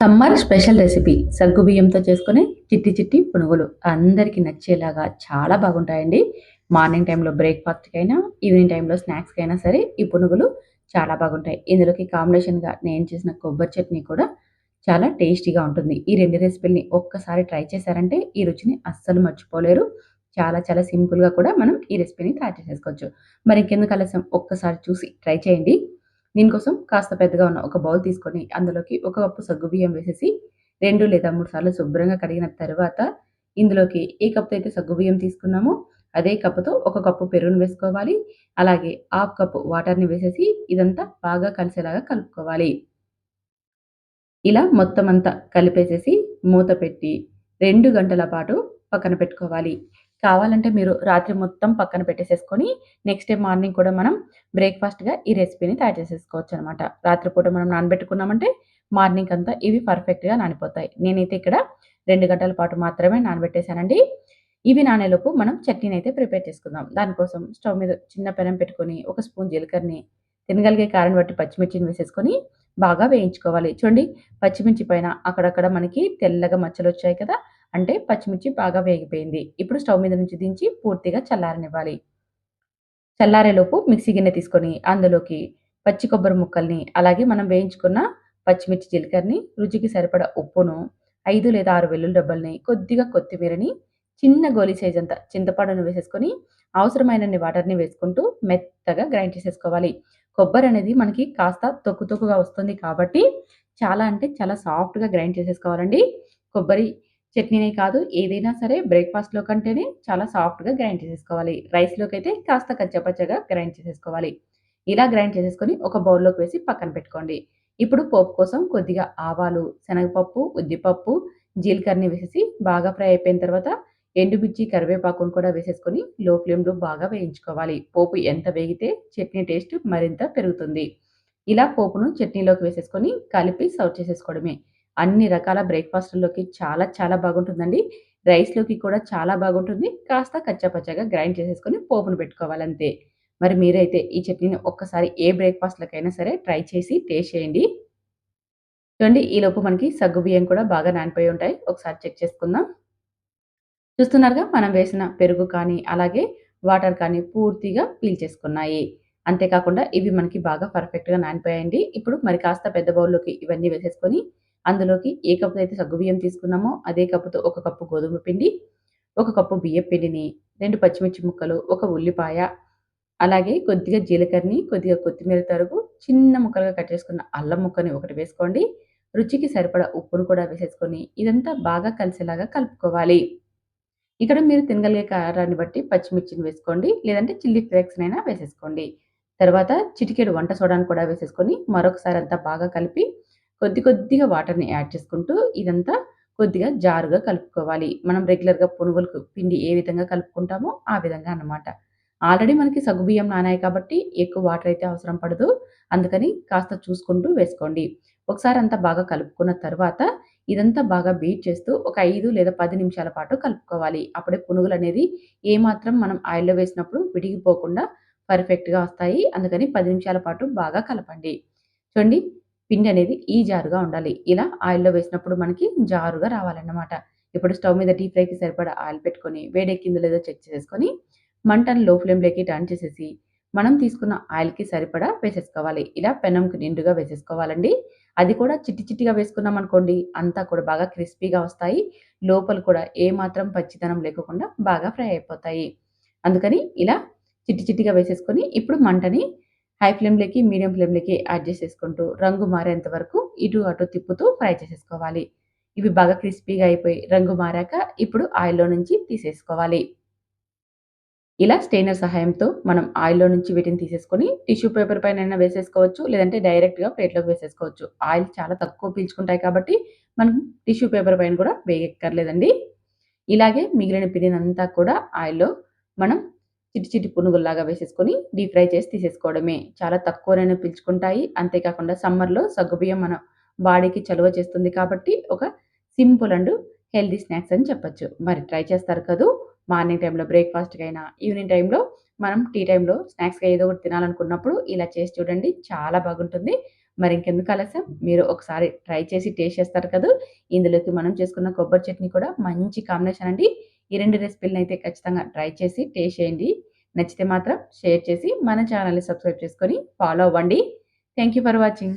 Summer special recipe. సగ్గు బియ్యంతో చేసుకునే చిట్టి చిట్టి పునుగులు అందరికీ నచ్చేలాగా చాలా బాగుంటాయండి. మార్నింగ్ టైంలో బ్రేక్ఫాస్ట్కి అయినా ఈవినింగ్ టైంలో స్నాక్స్కి అయినా సరే ఈ పునుగులు చాలా బాగుంటాయి. ఇందులోకి కాంబినేషన్గా నేను చేసిన కొబ్బరి చట్నీ కూడా చాలా టేస్టీగా ఉంటుంది. ఈ రెండు రెసిపీలని ఒక్కసారి ట్రై చేశారంటే ఈ రుచిని అస్సలు మర్చిపోలేరు. చాలా చాలా సింపుల్గా కూడా మనం ఈ రెసిపీని తయారు చేసేసుకోవచ్చు. మరి ఇంకెందుకు ఆలస్యం? ఒక్కసారి చూసి ట్రై చేయండి. దీనికోసం కాస్త పెద్దగా ఉన్న ఒక బౌల్ తీసుకొని అందులోకి ఒక కప్పు సగ్గుబియ్యం వేసేసి రెండు లేదా మూడు సార్లు శుభ్రంగా కడిగిన తర్వాత ఇందులోకి ఏ కప్పు అయితే సగ్గుబియ్యం తీసుకున్నామో అదే కప్పుతో ఒక కప్పు పెరుగును వేసుకోవాలి. అలాగే హాఫ్ కప్పు వాటర్ని వేసేసి ఇదంతా బాగా కలిసేలాగా కలుపుకోవాలి. ఇలా మొత్తం అంతా కలిపేసేసి మూత పెట్టి రెండు గంటల పాటు పక్కన పెట్టుకోవాలి. కావాలంటే మీరు రాత్రి మొత్తం పక్కన పెట్టేసేసుకొని నెక్స్ట్ డే మార్నింగ్ కూడా మనం బ్రేక్ఫాస్ట్గా ఈ రెసిపీని తయారు చేసేసుకోవచ్చు అనమాట రాత్రిపూట మనం నానబెట్టుకున్నామంటే మార్నింగ్ అంతా ఇవి పర్ఫెక్ట్గా నానిపోతాయి. నేనైతే ఇక్కడ రెండు గంటల పాటు మాత్రమే నానబెట్టేశానండి. ఇవి నానేలోపు మనం చట్నీని అయితే ప్రిపేర్ చేసుకుందాం. దానికోసం స్టవ్ మీద చిన్న పెనం పెట్టుకొని ఒక స్పూన్ జీలకర్రని తినగలిగే కారం బట్టి పచ్చిమిర్చిని వేసేసుకొని బాగా వేయించుకోవాలి. చూడండి పచ్చిమిర్చి పైన అక్కడక్కడ మనకి తెల్లగా మచ్చలు వచ్చాయి కదా అంటే పచ్చిమిర్చి బాగా వేగిపోయింది. ఇప్పుడు స్టవ్ మీద నుంచి దించి పూర్తిగా చల్లారనివ్వాలి. చల్లారేలోపు మిక్సీ గిన్నె తీసుకొని అందులోకి పచ్చి కొబ్బరి ముక్కల్ని అలాగే మనం వేయించుకున్న పచ్చిమిర్చి జీలకర్రని రుచికి సరిపడా ఉప్పును ఐదు లేదా ఆరు వెల్లుల్లి డబ్బల్ని కొద్దిగా కొత్తిమీరని చిన్న గోలీ సైజ్ అంతా చింతపండును వేసేసుకొని అవసరమైనన్ని వాటర్ని వేసుకుంటూ మెత్తగా గ్రైండ్ చేసేసుకోవాలి. కొబ్బరి అనేది మనకి కాస్త తొక్కు తొక్కుగా వస్తుంది కాబట్టి చాలా అంటే చాలా సాఫ్ట్గా గ్రైండ్ చేసేసుకోవాలండి. కొబ్బరి చట్నీనే కాదు ఏదైనా సరే బ్రేక్ఫాస్ట్లో కంటేనే చాలా సాఫ్ట్గా గ్రైండ్ చేసేసుకోవాలి. రైస్లోకి అయితే కాస్త కచ్చపచ్చగా గ్రైండ్ చేసేసుకోవాలి. ఇలా గ్రైండ్ చేసేసుకొని ఒక బౌల్లోకి వేసి పక్కన పెట్టుకోండి. ఇప్పుడు పోపు కోసం కొద్దిగా ఆవాలు శనగపప్పు ఉద్దిపప్పు జీలకర్రని వేసేసి బాగా ఫ్రై అయిపోయిన తర్వాత ఎండుమిర్చి కరివేపాకును కూడా వేసేసుకొని లో ఫ్లేమ్లో బాగా వేయించుకోవాలి. పోపు ఎంత వేగితే చట్నీ టేస్ట్ మరింత పెరుగుతుంది. ఇలా పోపును చట్నీలోకి వేసేసుకొని కలిపి సర్వ్ చేసేసుకోవడమే. అన్ని రకాల బ్రేక్ఫాస్ట్లోకి చాలా చాలా బాగుంటుందండి. రైస్లోకి కూడా చాలా బాగుంటుంది. కాస్త కచ్చాపచ్చాగా గ్రైండ్ చేసేసుకొని పోపును పెట్టుకోవాలంతే. మరి మీరైతే ఈ చట్నీని ఒక్కసారి ఏ బ్రేక్ఫాస్ట్లకైనా సరే ట్రై చేసి టేస్ట్ చేయండి. చూడండి ఈలోపు మనకి సగ్గు బియ్యం కూడా బాగా నానిపోయి ఉంటాయి. ఒకసారి చెక్ చేసుకుందాం. చూస్తున్నారుగా మనం వేసిన పెరుగు కానీ అలాగే వాటర్ కానీ పూర్తిగా పీల్ చేసుకున్నాయి. అంతేకాకుండా ఇవి మనకి బాగా పర్ఫెక్ట్గా నానిపోయాయండి. ఇప్పుడు మరి కాస్త పెద్ద బౌల్లోకి ఇవన్నీ వేసేసుకొని అందులోకి ఏ కప్పు అయితే సగ్గుబియ్యం తీసుకున్నామో అదే కప్పుతో ఒక కప్పు గోధుమ పిండి ఒక కప్పు బియ్యం పిండిని రెండు పచ్చిమిర్చి ముక్కలు ఒక ఉల్లిపాయ అలాగే కొద్దిగా జీలకర్రని కొద్దిగా కొత్తిమీర తరుగు చిన్న ముక్కలుగా కట్ చేసుకున్న అల్లం ముక్కని ఒకటి వేసుకోండి. రుచికి సరిపడా ఉప్పును కూడా వేసేసుకొని ఇదంతా బాగా కలిసేలాగా కలుపుకోవాలి. ఇక్కడ మీరు తినగలిగే కారాన్ని బట్టి పచ్చిమిర్చిని వేసుకోండి లేదంటే చిల్లీ ఫ్లేక్స్ అయినా వేసేసుకోండి. తర్వాత చిటికెడు వంట సోడాను కూడా వేసేసుకొని మరొకసారి అంతా బాగా కలిపి కొద్ది కొద్దిగా వాటర్ని యాడ్ చేసుకుంటూ ఇదంతా కొద్దిగా జారుగా కలుపుకోవాలి. మనం రెగ్యులర్గా పునుగులకు పిండి ఏ విధంగా కలుపుకుంటామో ఆ విధంగా అన్నమాట. ఆల్రెడీ మనకి సగ్గుబియ్యం నానాయి కాబట్టి ఎక్కువ వాటర్ అయితే అవసరం పడదు. అందుకని కాస్త చూసుకుంటూ వేసుకోండి. ఒకసారి అంతా బాగా కలుపుకున్న తర్వాత ఇదంతా బాగా బీట్ చేస్తూ ఒక ఐదు లేదా పది నిమిషాల పాటు కలుపుకోవాలి. అప్పుడే పునుగులు అనేది ఏమాత్రం మనం ఆయిల్లో వేసినప్పుడు విడిగిపోకుండా పర్ఫెక్ట్గా వస్తాయి. అందుకని పది నిమిషాల పాటు బాగా కలపండి. చూడండి పిండి అనేది ఈ జారుగా ఉండాలి. ఇలా ఆయిల్లో వేసినప్పుడు మనకి జారుగా రావాలన్నమాట. ఇప్పుడు స్టవ్ మీద డీప్ ఫ్రైకి సరిపడా ఆయిల్ పెట్టుకొని వేడెక్కిందో లేదో చెక్ చేసుకొని మంటను లో ఫ్లేమ్లోకి టర్న్ చేసేసి మనం తీసుకున్న ఆయిల్కి సరిపడా వేసేసుకోవాలి. ఇలా పెనంకి నిండుగా వేసేసుకోవాలండి. అది కూడా చిట్టి చిట్టిగా వేసుకున్నాం అనుకోండి అంతా కూడా బాగా క్రిస్పీగా వస్తాయి. లోపల కూడా ఏమాత్రం పచ్చితనం లేకుండా బాగా ఫ్రై అయిపోతాయి. అందుకని ఇలా చిట్టి చిట్టిగా వేసేసుకొని ఇప్పుడు మంటని హై ఫ్లేమ్లోకి మీడియం ఫ్లేమ్లోకి యాడ్ చేసేసుకుంటూ రంగు మారేంత వరకు ఇటు అటు తిప్పుతూ ఫ్రై చేసేసుకోవాలి. ఇవి బాగా క్రిస్పీగా అయిపోయి రంగు మారాక ఇప్పుడు ఆయిల్లో నుంచి తీసేసుకోవాలి. ఇలా స్టెయినర్ సహాయంతో మనం ఆయిల్లో నుంచి వీటిని తీసేసుకొని టిష్యూ పేపర్ పైన వేసేసుకోవచ్చు లేదంటే డైరెక్ట్గా ప్లేట్లోకి వేసేసుకోవచ్చు. ఆయిల్ చాలా తక్కువ పీల్చుకుంటాయి కాబట్టి మనం టిష్యూ పేపర్ పైన కూడా వేయక్కర్లేదండి ఇలాగే మిగిలిన పిండినంతా కూడా ఆయిల్లో మనం చిటి చిటి పునుగుల్లాగా వేసేసుకొని డీప్ ఫ్రై చేసి తీసేసుకోవడమే. చాలా తక్కువనైనా పీల్చుకుంటాయి. అంతేకాకుండా సమ్మర్లో సగ్గుబియ్యం మన బాడీకి చలువ చేస్తుంది కాబట్టి ఒక సింపుల్ అండ్ హెల్దీ స్నాక్స్ అని చెప్పొచ్చు. మరి ట్రై చేస్తారు కదూ? మార్నింగ్ టైంలో బ్రేక్ఫాస్ట్కి అయినా ఈవినింగ్ టైంలో మనం టీ టైంలో స్నాక్స్గా ఏదో ఒకటి తినాలనుకున్నప్పుడు ఇలా చేసి చూడండి చాలా బాగుంటుంది. మరి ఇంకెందుకు ఆలస్యం? మీరు ఒకసారి ట్రై చేసి టేస్ట్ చేస్తారు కదా? ఇందులోకి మనం చేసుకున్న కొబ్బరి చట్నీ కూడా మంచి కాంబినేషన్ అండి. ఈ రెండు రెసిపీలను అయితే ఖచ్చితంగా ట్రై చేసి టేస్ట్ చేయండి. నచ్చితే మాత్రం షేర్ చేసి మన ఛానల్ని సబ్స్క్రైబ్ చేసుకొని ఫాలో అవ్వండి. Thank you for watching.